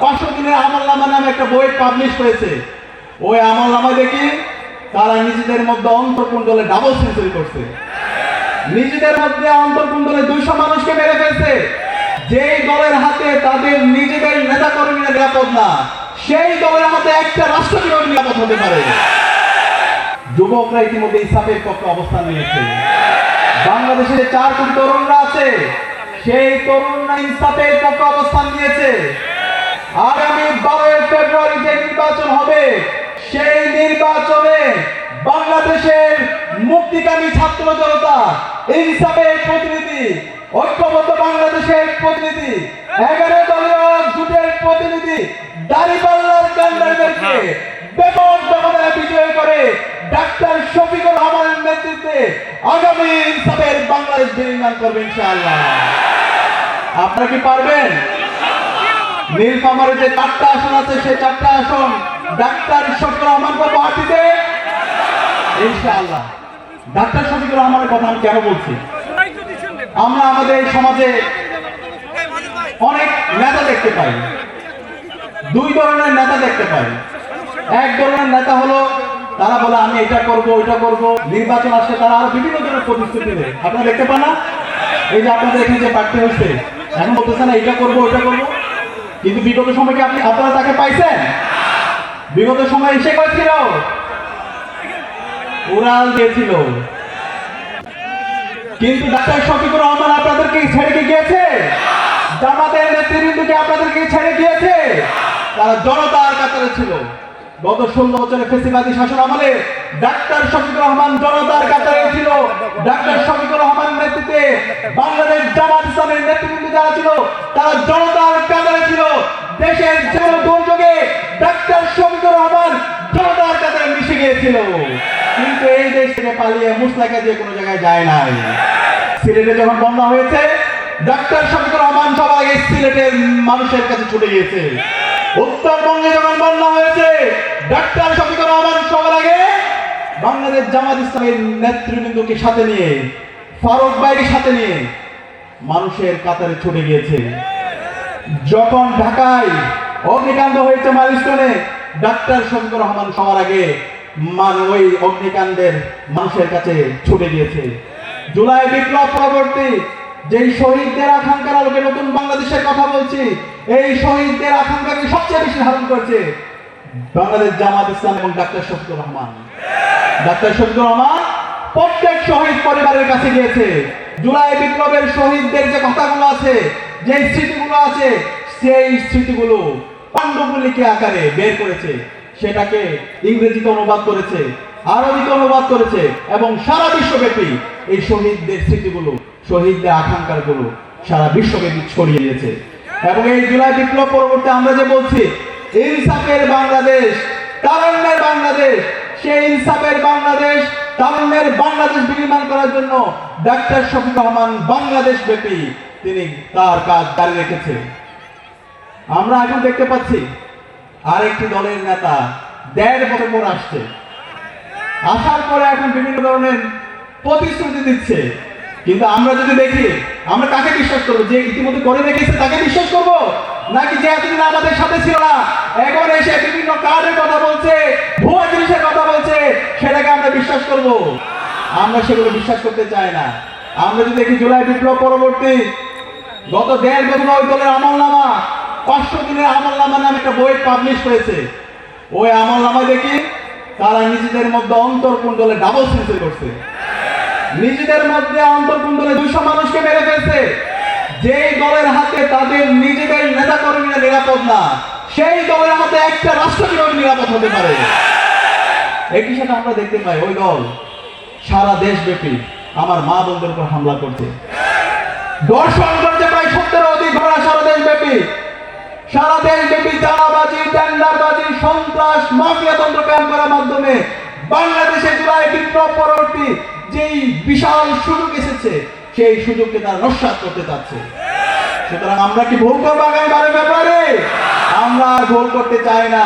পাঁচশো দিনের আমল নামা একটা বই পাবলিশ হয়েছে। ওই আমল নামা দেখি তারা নিজেদের মধ্যে অন্তর্কুণ্ডলে ডাবল সেঞ্চুরি করছে। নিজেদের মধ্যে অন্তর্কুণ্ডলে দুইশো মানুষকে মেরে ফেলছে। যেই দলের হাতে তাদের নিজেদের নেতা নিরাপদ না, সেই দলের হাতে একটা রাষ্ট্র কীভাবে নিরাপদ হতে পারে। যুবকরা ইতিমধ্যে ইসাফের পক্ষে অবস্থান নিয়েছে। বাংলাদেশে চার কোটি তরুণরা আছে। সেই তরুণরা ইনসাফের পক্ষে অবস্থান নিয়েছে। আগামী বারোই ফেব্রুয়ারি যে নির্বাচন হবে, সেই নির্বাচনে বাংলাদেশের মুক্তিকামী ছাত্র জনতা ইনসাফের প্রতিনিধি, ঐক্যবদ্ধ বাংলাদেশের প্রতিনিধি, এগারো দলীয় জোটের প্রতিনিধি দাঁড়িপাল্লার ক্যান্ডারদেরকে ব্যাপক ব্যবধানে বিজয় করে ডাক্তার শফিকুর রহমানের নেতৃত্বে আগামী ইনসাফের বাংলাদেশ নির্মাণ করবে ইনশাআল্লাহ। আপনারা কি পারবেন? নীলফামারে যে চারটা আসন আছে, সেই চারটা আসন ডাক্তার শফিকুর রহমান করব হাতিতে। ইনশাআল্লাহ। ডাক্তার শফিকুর রহমানের কথা আমি কেন বলছি? আমরা আমাদের এই সমাজে অনেক নেতা দেখতে পাই। দুই ধরনের নেতা দেখতে পাই। এক ধরনের নেতা হলো, তারা বলে, আমি এটা করব, ওইটা করব। নির্বাচন আসলে তারা আরও বিভিন্ন ধরনের প্রতিশ্রুতি দেয়। আপনারা দেখতে পান না? এই যে আপনাদের এখানে যে প্রার্থী হচ্ছে, এখন বলতেছে না এটা করব, ওইটা করব। কিন্তু বিগত সময় কি আপনি আপনারা তাকে পাইছেন? বিগত সময় এসে করেছিল। উড়াল দিয়েছিল। কিন্তু ডাক্তার শফিকুর রহমান আপনাদেরকে ছেড়ে গিয়েছে? জামাতের নেতৃবৃন্দকে আপনাদেরকে ছেড়ে গিয়েছে। তারা জনতার কাতারে ছিল। গত ষোলো বছরের ফেসিবাদী শাসন আমলে ডাক্তার শফিকুর রহমান জনতার কাতারে ছিল। ডাক্তার শফিকুর রহমানের নেতৃত্বে বাংলাদেশ জামাত ইসলামের নেতৃবৃন্দ যারা ছিল, তারা জনতার দেশের যে কোনো দুর্যোগে ডাক্তার শফিকুর রহমান জনতার কাতারে মিশে গিয়েছিল। কিন্তু এই দেশ থেকে পালিয়ে মুসলাকে দিয়ে কোনো জায়গায় যায় নাই। সিলেটে যখন বন্যা হয়েছে, ডাক্তার শফিকুর রহমান সবার আগে সিলেটের মানুষের কাছে ছুটে গিয়েছে। উত্তরবঙ্গে যখন বন্যা হয়েছে, ডাক্তার শফিকুর রহমান সবার আগে বাংলাদেশ জামাত ইসলামের নেতৃবৃন্দকে সাথে নিয়ে, ফারুক ভাইকে সাথে নিয়ে মানুষের কাতারে ছুটে গিয়েছে। যখন ঢাকায় অগ্নিকাণ্ড হয়েছে মাইলস্টোনে, ডাক্তার শফিকুর রহমান সবার আগে মান ওই অগ্নিকাণ্ডের মানুষের কাছে ছুটে গিয়েছে। জুলাই বিপ্লব পরবর্তী, যেই শহীদদের আকাঙ্ক্ষার আলোকে নতুন বাংলাদেশের কথা বলছি, এই শহীদদের আকাঙ্ক্ষাকে সবচেয়ে বেশি ধারণ করছে বাংলাদেশ জামাত ইসলাম এবং ডাক্তার শফিকুর রহমান। ডাক্তার শফিকুর রহমান প্রত্যেক শহীদ পরিবারের কাছে গিয়েছে। জুলাই বিপ্লবের শহীদদের যে কথাগুলো আছে যে স্মৃতিগুলো আছে, সেই স্মৃতিগুলো পাণ্ডুলিপি আকারে বের করেছে। সেটাকে ইংরেজিতে অনুবাদ করেছে, আরবিতে অনুবাদ করেছে এবং সারা বিশ্বব্যাপী এই শহীদদের স্মৃতিগুলো, শহীদদের আকাঙ্ক্ষাগুলো সারা বিশ্বব্যাপী ছড়িয়ে দিয়েছে। এবং এই জুলাই বিপ্লব পরবর্তী আমরা যে বলছি, ইনসাফের বাংলাদেশ তারণ্যের বাংলাদেশ, সেই ইনসাফের বাংলাদেশ তারুণ্যের বাংলাদেশ বিনির্মাণ করার জন্য ডাক্তার শফিক রহমান বাংলাদেশ ব্যাপী তিনি তার কাজ জারি রেখেছে। আমরা এখন দেখতে পাচ্ছি, আরেকটি দলের নেতা দেড় বছর পর আসছে। আসার পরে এখন বিভিন্ন ধরনের প্রতিশ্রুতি দিচ্ছে। কিন্তু আমরা যদি দেখি, আমরা কাকে বিশ্বাস করব? যে ইতিমধ্যে করে রেখেছে তাকে বিশ্বাস করব? নাকি যে এতদিন আমাদের সাথে ছিল না এখন এসে বিভিন্ন কার্ডের কথা বলছে, ভুয়া জিনিসের কথা বলছে, সেটাকে আমরা বিশ্বাস করব? আমরা সেগুলো বিশ্বাস করতে চাই না। আমরা যদি দেখি জুলাই বিপ্লব পরবর্তী গত দেড় বছর ওই দলের আমল নামা পাঁচশো দিনের আমল নামা নামে একটা বই পাবলিশ হয়েছে। ওই আমল নামা দেখি তারা নিজেদের মধ্যে অন্তর্কুণ্ডলে ডাবল সেঞ্চুরি করছে। নিজেদের মধ্যে অন্তর্কুণ্ডলে দুইশো মানুষকে মেরে ফেলছে। যেই দলের হাতে তাদের নিজেদের নেতা কর্মীরা নিরাপদ না, সেই দলের হাতে একটা রাষ্ট্র কীভাবে নিরাপদ হতে পারে। একই সাথে আমরা দেখতে পাই ওই দল সারা দেশব্যাপী আমার মা বোনদের উপর হামলা করছে। দর্শন করছে প্রায় সত্তর অধিক ঘোড়া সারা দেশব্যাপী। সারা দেশব্যাপী চাঁদাবাজি, টেন্ডারবাজি, সন্ত্রাস, মাফিয়া তন্ত্র কায়ন করার মাধ্যমে বাংলাদেশে জুলাই বিপ্লব পরবর্তী যেই বিশাল সুযোগ এসেছে, সেই সুযোগকে তারা নস্বাত করতে চাচ্ছে। সুতরাং আমরা কি ভুল করব আগামী বারো ফেব্রুয়ারি? আমরা আর ভুল করতে চাই না।